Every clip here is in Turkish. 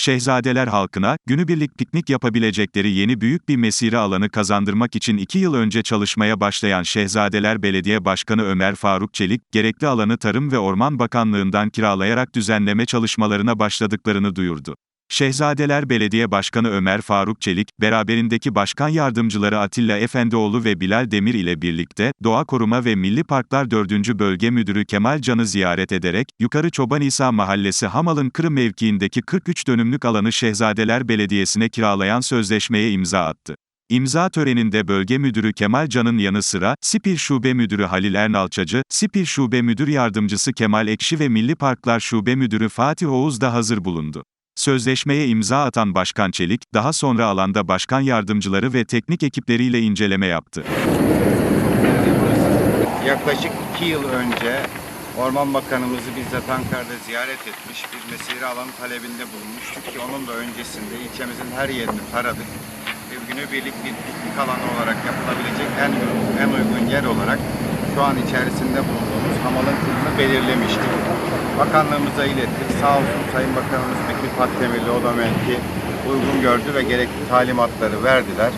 Şehzadeler halkına, günübirlik piknik yapabilecekleri yeni büyük bir mesire alanı kazandırmak için iki yıl önce çalışmaya başlayan Şehzadeler Belediye Başkanı Ömer Faruk Çelik, gerekli alanı Tarım ve Orman Bakanlığı'ndan kiralayarak düzenleme çalışmalarına başladıklarını duyurdu. Şehzadeler Belediye Başkanı Ömer Faruk Çelik, beraberindeki başkan yardımcıları Atilla Efendioğlu ve Bilal Demir ile birlikte, Doğa Koruma ve Milli Parklar 4. Bölge Müdürü Kemal Can'ı ziyaret ederek, Yukarı Çoban İsa Mahallesi Hamal'ın Kırım mevkiindeki 43 dönümlük alanı Şehzadeler Belediyesi'ne kiralayan sözleşmeye imza attı. İmza töreninde Bölge Müdürü Kemal Can'ın yanı sıra, Sipil Şube Müdürü Halil Ernalçacı, Sipil Şube Müdür Yardımcısı Kemal Ekşi ve Milli Parklar Şube Müdürü Fatih Oğuz da hazır bulundu. Sözleşmeye imza atan Başkan Çelik, daha sonra alanda başkan yardımcıları ve teknik ekipleriyle inceleme yaptı. Yaklaşık iki yıl önce Orman Bakanımızı bizzat Ankara'da ziyaret etmiş, bir mesire alanı talebinde bulunmuştuk ki onun da öncesinde ilçemizin her yerini taradık. Ve günübirlik bir piknik alanı olarak yapılabilecek en, en uygun yer olarak şu an içerisinde bulunduğumuz Hamal'ın kırını belirlemiştik. Bakanlığımıza ilettik. Sağ olsun Sayın Bakanımız Bekir Pakdemirli o da mevki uygun gördü ve gerekli talimatları verdiler.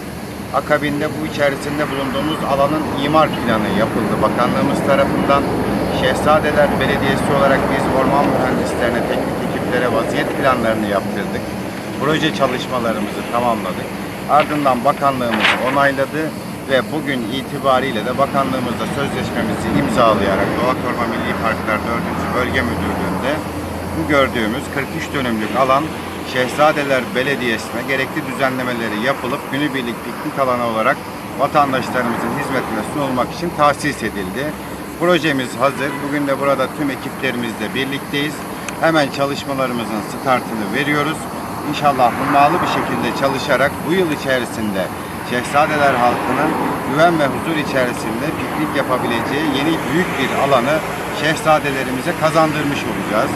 Akabinde bu içerisinde bulunduğumuz alanın imar planı yapıldı. Bakanlığımız tarafından Şehzadeler Belediyesi olarak biz orman mühendislerine, teknik ekiplere vaziyet planlarını yaptırdık. Proje çalışmalarımızı tamamladık. Ardından bakanlığımız onayladı ve bugün itibariyle de bakanlığımızla sözleşmemizi imzalayarak Doğa Koruma Milli Parklar 4. Bölge Müdürlüğü'nde bu gördüğümüz 43 dönümlük alan Şehzadeler Belediyesi'ne gerekli düzenlemeleri yapılıp günübirlik piknik alanı olarak vatandaşlarımızın hizmetine sunulmak için tahsis edildi. Projemiz hazır. Bugün de burada tüm ekiplerimizle birlikteyiz. Hemen çalışmalarımızın startını veriyoruz. İnşallah hummalı bir şekilde çalışarak bu yıl içerisinde Şehzadeler halkının güven ve huzur içerisinde piknik yapabileceği yeni büyük bir alanı şehzadelerimize kazandırmış olacağız.